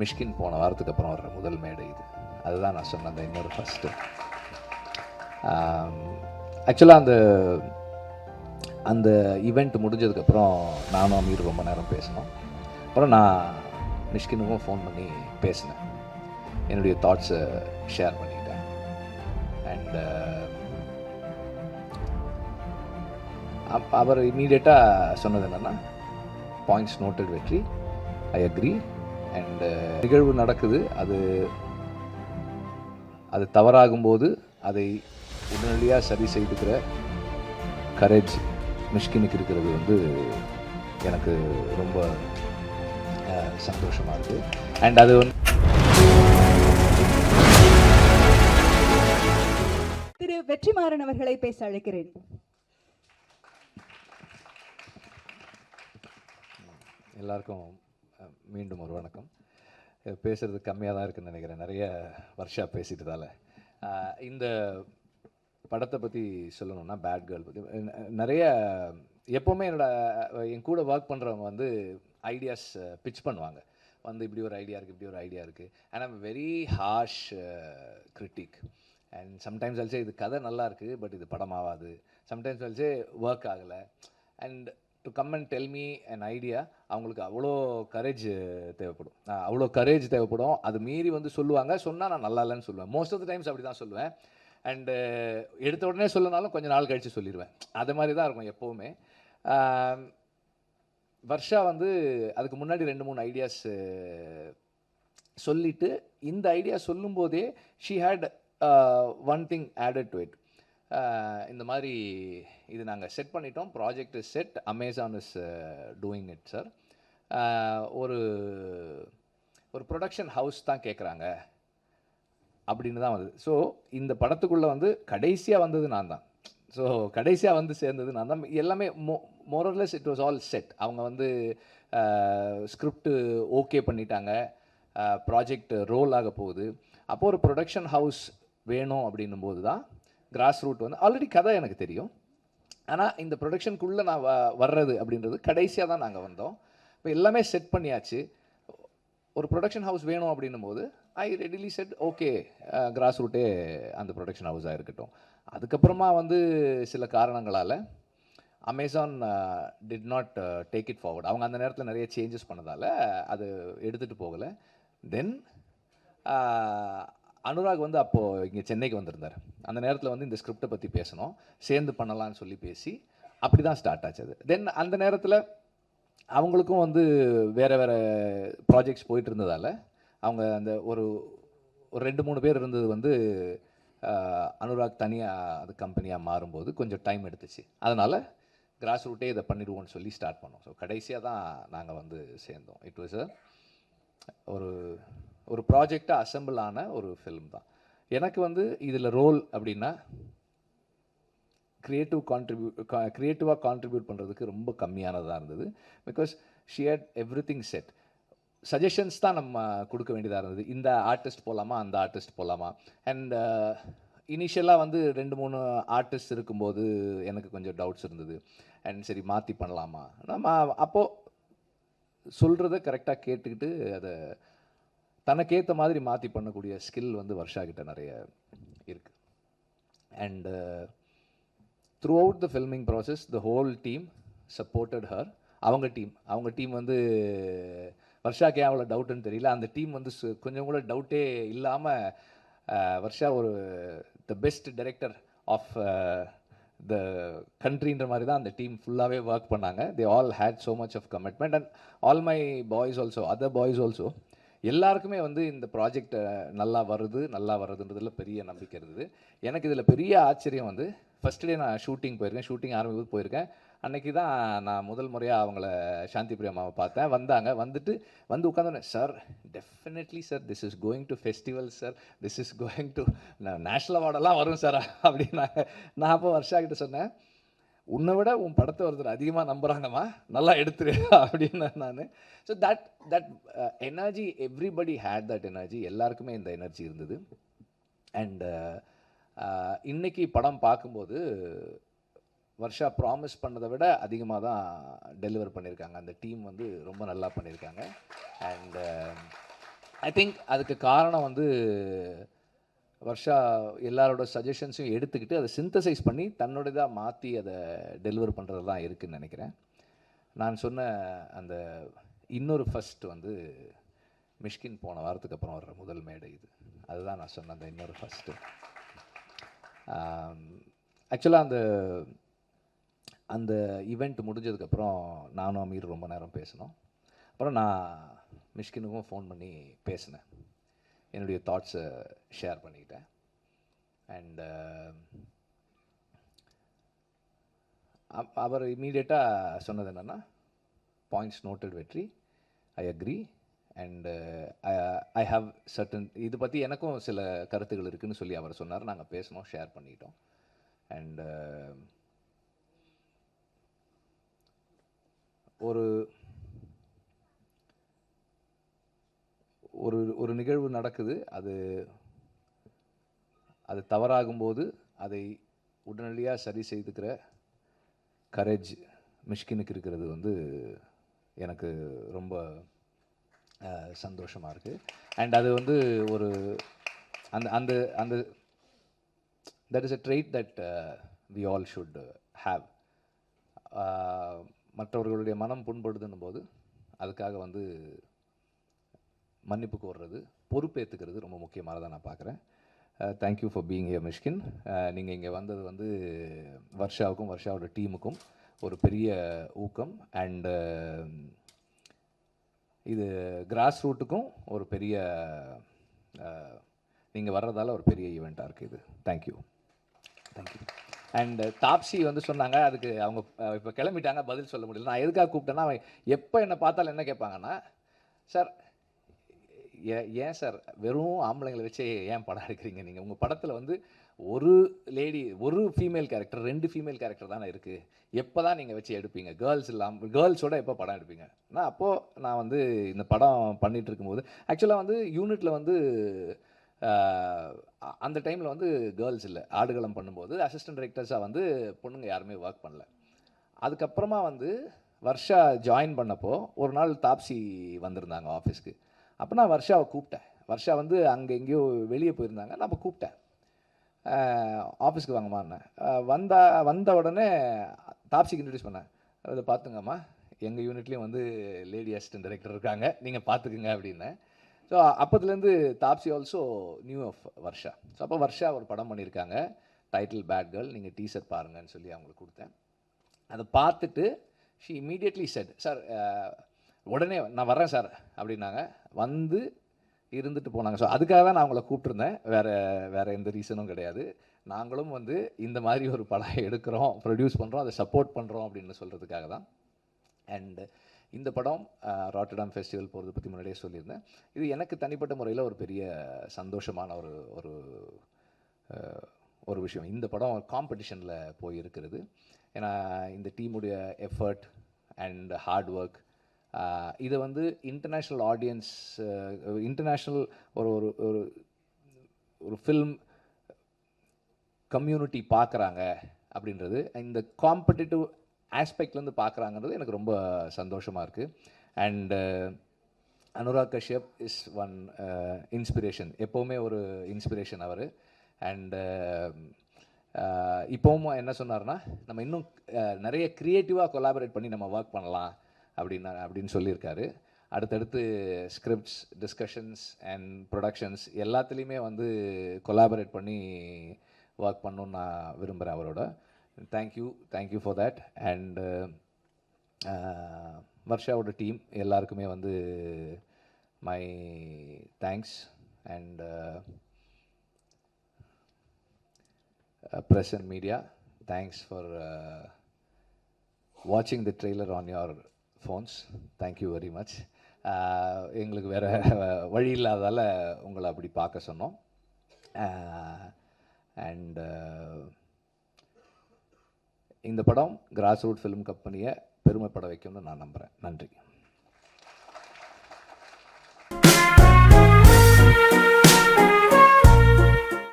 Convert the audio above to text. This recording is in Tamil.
மிஷ்கின் போன வாரத்துக்கு அப்புறம் வர்ற முதல் மேடை இது. அதுதான் நான் சொன்ன அந்த இன்னொரு ஃபஸ்ட்டு ஆக்சுவலாக அந்த அந்த ஈவெண்ட் முடிஞ்சதுக்கப்புறம் நானும் அமீர் ரொம்ப நேரம் பேசினோம். அப்புறம் நான் மிஷ்கினுக்கும் ஃபோன் பண்ணி பேசினேன். என்னுடைய தாட்ஸை ஷேர் பண்ணிக்கிட்டேன் அப் அவர் இமீடியட்டாக சொன்னது என்னென்னா points noted Vetri I agree and நிகழ்வு நடக்குது. அது அது தவறாகும்போது அதை உடனடியாக சரி செய்துக்கிற கரேஜ் மிஷ்கினுக்கு இருக்கிறது வந்து எனக்கு ரொம்ப சந்தோஷமாக இருக்குது அண்ட் அது வந்து திரு வெற்றிமாறன் அவர்களை பேச அழைக்கிறேன். எல்லாருக்கும் மீண்டும் ஒரு வணக்கம். பேசுகிறது கம்மியாக தான் இருக்குன்னு நினைக்கிறேன். நிறைய வருஷா பேசிட்டதால். இந்த படத்தை பற்றி சொல்லணும்னா பேட் கேர்ள் பற்றி நிறைய எப்போவுமே என்னோடய என் கூட ஒர்க் பண்ணுறவங்க வந்து ஐடியாஸ் பிச் பண்ணுவாங்க. வந்து இப்படி ஒரு ஐடியா இருக்குது இப்படி ஒரு ஐடியா இருக்குது and I'm very harsh critic and sometimes also இது கதை நல்லா இருக்குது பட் இது படமாகாது. சம்டைம்ஸ் அல்சே ஒர்க் ஆகலை. And to come and tell me an idea அவங்களுக்கு அவ்வளோ கரேஜ் தேவைப்படும். அவ்வளோ கரேஜ் தேவைப்படும். அது மீறி வந்து சொல்லுவாங்க. சொன்னால் நான் நல்லா இல்லைன்னு சொல்லுவேன். மோஸ்ட் ஆஃப் த டைம்ஸ் அப்படி தான் சொல்லுவேன் அண்டு எடுத்த உடனே சொல்லனாலும் கொஞ்சம் நாள் கழித்து சொல்லிடுவேன் அது மாதிரி தான் இருக்கும் எப்போவுமே. வர்ஷா வந்து அதுக்கு முன்னாடி ரெண்டு மூணு ஐடியாஸ் சொல்லிட்டு இந்த ஐடியா சொல்லும்போதே she had one thing added to it இந்த மாதிரி இது நாங்கள் செட் பண்ணிட்டோம். Project is set Amazon is doing it sir ஒரு ஒரு ப்ரொடக்ஷன் ஹவுஸ் தான் கேட்குறாங்க அப்படின்னு தான் வந்தது ஸோ இந்த படத்துக்குள்ளே வந்து கடைசியாக வந்தது நான் தான். ஸோ கடைசியாக வந்து சேர்ந்தது நான் தான். எல்லாமே more more or less it was all set அவங்க வந்து ஸ்கிரிப்ட் ஓகே பண்ணிட்டாங்க. ப்ராஜெக்ட் ரோல் ஆக போகுது. அப்போது ஒரு ப்ரொடக்ஷன் ஹவுஸ் வேணும் அப்படின்னும் போது தான் கிராஸ் ரூட் வந்து ஆல்ரெடி கதை எனக்கு தெரியும். ஆனால் இந்த ப்ரொடக்ஷனுக்குள்ளே நான் வ வர்றது அப்படின்றது கடைசியாக தான் நாங்கள் வந்தோம். இப்போ எல்லாமே செட் பண்ணியாச்சு. ஒரு ப்ரொடக்ஷன் ஹவுஸ் வேணும் அப்படின்னும் போது I readily said okay cross ரூட்டே அந்த ப்ரொடக்ஷன் ஹவுஸாக இருக்கட்டும். அதுக்கப்புறமா வந்து சில காரணங்களால் Amazon did not take it forward அவங்க அந்த நேரத்தில் நிறைய சேஞ்சஸ் பண்ணதால் அது எடுத்துகிட்டு போகலை. தென் அனுராக் வந்து அப்போது இங்கே சென்னைக்கு வந்திருந்தார். அந்த நேரத்தில் வந்து இந்த ஸ்கிரிப்டை பற்றி பேசணும். சேர்ந்து பண்ணலான்னு சொல்லி பேசி அப்படி தான் ஸ்டார்ட் ஆச்சு அது. தென் அந்த நேரத்தில் அவங்களுக்கும் வந்து வேறு வேறு ப்ராஜெக்ட்ஸ் போயிட்டு இருந்ததால் அவங்க அந்த ஒரு ஒரு ரெண்டு மூணு பேர் இருந்தது வந்து அனுராக் தனியாக அது கம்பெனியாக மாறும்போது கொஞ்சம் டைம் எடுத்துச்சு. அதனால் கிராஸ் ரூட்டே இதை பண்ணிடுவோம்னு சொல்லி ஸ்டார்ட் பண்ணோம். ஸோ கடைசியாக தான் நாங்கள் வந்து சேர்ந்தோம். இட் வாஸ் ஒரு ஒரு ப்ராஜெக்டாக அசம்பிள் ஆன ஒரு ஃபிலிம் தான். எனக்கு வந்து இதில் ரோல் அப்படின்னா க்ரியேட்டிவ் கான்ட்ரிபியூட் க்ரியேட்டிவாக கான்ட்ரிபியூட் பண்ணுறதுக்கு ரொம்ப கம்மியானதாக இருந்தது. Because she had everything set suggestions தான் நம்ம கொடுக்க வேண்டியதாக இருந்தது. இந்த ஆர்டிஸ்ட் போகலாமா அந்த ஆர்டிஸ்ட் போகலாமா அண்ட் இனிஷியலாக வந்து ரெண்டு மூணு ஆர்டிஸ்ட் இருக்கும்போது எனக்கு கொஞ்சம் டவுட்ஸ் இருந்தது. அண்ட் சரி மாற்றி பண்ணலாமா? நம்ம அப்போது சொல்கிறத கரெக்டாக கேட்டுக்கிட்டு அதை தனக்கேற்ற மாதிரி மாற்றி பண்ணக்கூடிய ஸ்கில் வந்து வர்ஷா கிட்ட நிறைய இருக்குது and throughout the filming process the whole team supported her அவங்க டீம் அவங்க டீம் வந்து வர்ஷாக்கு அவ்வளோ டவுட்டுன்னு தெரியல. அந்த டீம் வந்து கொஞ்சம் கூட டவுட்டே இல்லாமல் வர்ஷா ஒரு the best director of the கண்ட்ரின்ற மாதிரி தான் அந்த டீம் ஃபுல்லாகவே ஒர்க் பண்ணாங்க. They all had so much of commitment and all my boys also other boys also எல்லாருக்குமே வந்து இந்த ப்ராஜெக்ட் நல்லா வருது நல்லா வருதுன்றதில் பெரிய நம்பிக்கை இருந்தது. எனக்கு இதில் பெரிய ஆச்சரியம் வந்து ஃபஸ்ட் டே நான் ஷூட்டிங் போயிருக்கேன் ஷூட்டிங் ஆரம்பிக்கும் போயிருக்கேன். அன்றைக்கி தான் நான் முதல் முறையாக அவங்கள சாந்தி பிரியமாவை பார்த்தேன். வந்தாங்க வந்துட்டு வந்து உட்காந்து sir definitely sir this is going to festival sir this is going to national அவார்டெல்லாம் வரும் சார் அப்படின்னாங்க. நான் அப்போ வருஷாக்கிட்ட கிட்ட சொன்னேன். உன்னை விட உன் படத்தை ஒருத்தர் அதிகமாக நம்புகிறாங்கம்மா நல்லா எடுத்துரு அப்படின்னு நான். So that that energy everybody had that energy எல்லாருக்குமே இந்த எனர்ஜி இருந்தது. அண்டு uh, uh, இன்றைக்கி படம் பார்க்கும்போது வர்ஷா ப்ராமிஸ் பண்ணதை விட அதிகமாக தான் டெலிவர் பண்ணியிருக்காங்க அந்த டீம் வந்து ரொம்ப நல்லா பண்ணியிருக்காங்க அண்டு ஐ uh, திங்க் அதுக்கு காரணம் வந்து வர்ஷா எல்லாரோட சஜஷன்ஸையும் எடுத்துக்கிட்டு அதை சிந்தசைஸ் பண்ணி தன்னுடையதாக மாற்றி அதை டெலிவர் பண்ணுறது தான் இருக்குதுன்னு நினைக்கிறேன். நான் சொன்ன அந்த இன்னொரு ஃபர்ஸ்ட் வந்து மிஷ்கின் போன வாரத்துக்கு அப்புறம் வர்ற முதல் மேடை இது. அதுதான் நான் சொன்ன அந்த இன்னொரு ஃபஸ்ட்டு ஆக்சுவலாக அந்த அந்த ஈவெண்ட் முடிஞ்சதுக்கப்புறம் நானும் அமீர் ரொம்ப நேரம் பேசினோம். அப்புறம் நான் மிஷ்கினுக்கும் ஃபோன் பண்ணி பேசினேன். என்னுடைய தாட்ஸை ஷேர் பண்ணிக்கிட்டேன். Uh, அண்ட் அவர் இமீடியட்டாக சொன்னது என்னென்னா points noted Vetri. I agree and I have certain இது பற்றி எனக்கும் சில கருத்துகள் இருக்குதுன்னு சொல்லி அவர் சொன்னார். நாங்கள் பேசினோம் ஷேர் பண்ணிட்டோம் அண்டு uh, ஒரு ஒரு ஒரு நிகழ்வு நடக்குது அது அது தவறாகும்போது அதை உடனடியாக சரி செய்துக்கிற கரேஜ் மிஷ்கினுக்கு இருக்கிறது வந்து எனக்கு ரொம்ப சந்தோஷமாக இருக்குது அண்ட் அது வந்து ஒரு அந்த அந்த அந்த that is a trait that we all should have மற்றவர்களுடைய மனம் புண்படுதுன்னும் போது அதுக்காக வந்து மன்னிப்பு கோர்றது பொறுப்பேற்றுக்கிறது ரொம்ப முக்கியமானதாக நான் பார்க்குறேன் thank you for being a Mysskin. நீங்கள் இங்கே வந்தது வந்து வர்ஷாவுக்கும் வர்ஷாவோட டீமுக்கும் ஒரு பெரிய ஊக்கம். அண்டு இது கிராஸ் ரூட்டுக்கும் ஒரு பெரிய நீங்கள் வர்றதால ஒரு பெரிய ஈவெண்ட்டாக இருக்குது இது. தேங்க்யூ தேங்க்யூ அண்ட் தாப்சி வந்து சொன்னாங்க அதுக்கு அவங்க இப்போ கிளம்பிட்டாங்க பதில் சொல்ல முடியல. நான் எதுக்காக கூப்பிட்டேன்னா அவன் எப்போ என்னை பார்த்தாலும் என்ன கேட்பாங்கன்னா சார் ஏ- ஏன் சார் வெறும் ஆம்பளைங்களை வச்சே ஏன் படம் எடுக்கிறீங்க நீங்கள் உங்கள் படத்தில் வந்து ஒரு லேடி ஒரு ஃபீமேல் கேரக்டர் ரெண்டு ஃபீமேல் கேரக்டர் தானே இருக்குது எப்போ தான் நீங்கள் வச்சு எடுப்பீங்க? கேர்ள்ஸ் இல்லாமல் கேர்ள்ஸோட எப்போ படம் எடுப்பீங்க? நான் அப்போது நான் வந்து இந்த படம் பண்ணிகிட்டு இருக்கும்போது ஆக்சுவலாக வந்து யூனிட்டில் வந்து அ- அந்த டைமில் வந்து கேர்ள்ஸ் இல்லை. ஆடுகளம் பண்ணும்போது அசிஸ்டன்ட் டைரக்டர்ஸாக வந்து பொண்ணுங்க யாருமே ஒர்க் பண்ணல. அதுக்கப்புறமா வந்து வர்ஷா ஜாயின் பண்ணப்போ ஒரு நாள் தாப்சி வந்திருந்தாங்க ஆஃபீஸ்க்கு அப்போ நான் வர்ஷாவை கூப்பிட்டேன். வர்ஷா வந்து அங்கே எங்கேயோ வெளியே போயிருந்தாங்க. நான் அப்போ கூப்பிட்டேன். ஆஃபீஸ்க்கு வாங்கம்மான்னேன் வந்தா வந்த உடனே தாப்சிக்கு இன்ட்ரடியூஸ் பண்ணேன். அதை பார்த்துங்கம்மா. எங்கள் யூனிட்லேயும் வந்து லேடி அசிஸ்டன்ட் டைரக்டர் இருக்காங்க. நீங்கள் பார்த்துக்குங்க அப்படின்னேன் so அப்போதுலேருந்து Taapsee also knew of Varsha. So அப்போ வர்ஷா ஒரு படம் பண்ணியிருக்காங்க. டைட்டில் பேட் கேர்ள் நீங்கள் டீசர் பாருங்கன்னு சொல்லி அவங்களுக்கு கொடுத்தேன். அதை பார்த்துட்டு ஷி இமீடியட்லி செட் சார் உடனே நான் வரேன் சார் அப்படின்னாங்க. வந்து இருந்துட்டு போனாங்க. ஸோ அதுக்காக தான் நான் அவங்கள கூப்பிட்டுருந்தேன். வேறு வேறு எந்த ரீசனும் கிடையாது. நாங்களும் வந்து இந்த மாதிரி ஒரு படம் எடுக்கிறோம் ப்ரொடியூஸ் பண்ணுறோம் அதை சப்போர்ட் பண்ணுறோம் அப்படின்னு சொல்கிறதுக்காக தான். அண்டு இந்த படம் ராட்டடாம் ஃபெஸ்டிவல் போகிறத பற்றி முன்னாடியே சொல்லியிருந்தேன். இது எனக்கு தனிப்பட்ட முறையில் ஒரு பெரிய சந்தோஷமான ஒரு ஒரு ஒரு விஷயம். இந்த படம் காம்படிஷனில் போய் இருக்கிறது ஏன்னா இந்த டீமுடைய எஃபர்ட் அண்ட் ஹார்ட் ஒர்க் இதை வந்து இன்டர்நேஷ்னல் ஆடியன்ஸ் இன்டர்நேஷ்னல் ஒரு ஒரு ஒரு ஒரு ஃபில்ம் கம்யூனிட்டி பார்க்குறாங்க அப்படின்றது. இந்த காம்படிட்டிவ் ஆஸ்பெக்ட்லேருந்து பார்க்குறாங்கன்றது எனக்கு ரொம்ப சந்தோஷமாக இருக்குது and Anurag Kashyap is one inspiration எப்போவுமே ஒரு இன்ஸ்பிரேஷன் அவர். அண்டு இப்போவும் என்ன சொன்னார்னா நம்ம இன்னும் நிறைய க்ரியேட்டிவாக கொலாபரேட் பண்ணி நம்ம ஒர்க் பண்ணலாம். அப்படின்னு அப்படின்னு சொல்லியிருக்காரு. அடுத்தடுத்து ஸ்கிரிப்ட்ஸ் டிஸ்கஷன்ஸ் அண்ட் ப்ரொடக்ஷன்ஸ் எல்லாத்துலேயுமே வந்து கொலாபரேட் பண்ணி ஒர்க் பண்ணணும்னு நான் விரும்புகிறேன் அவரோட. Thank you thank you for that and வர்ஷாவோட team எல்லாருக்குமே வந்து my thanks and press and media thanks for வாட்சிங் the trailer on your phones thank you very much எங்களுக்கு வேறு வழி இல்லாதால உங்களை அப்படி பார்க்க சொன்னோம். Uh, அண்ட் uh, இந்த படம் கிராஸ் ரூட் ஃபிலிம் கம்பெனியை பெருமைப்பட வைக்கும்னு நான் நம்புகிறேன் நன்றி.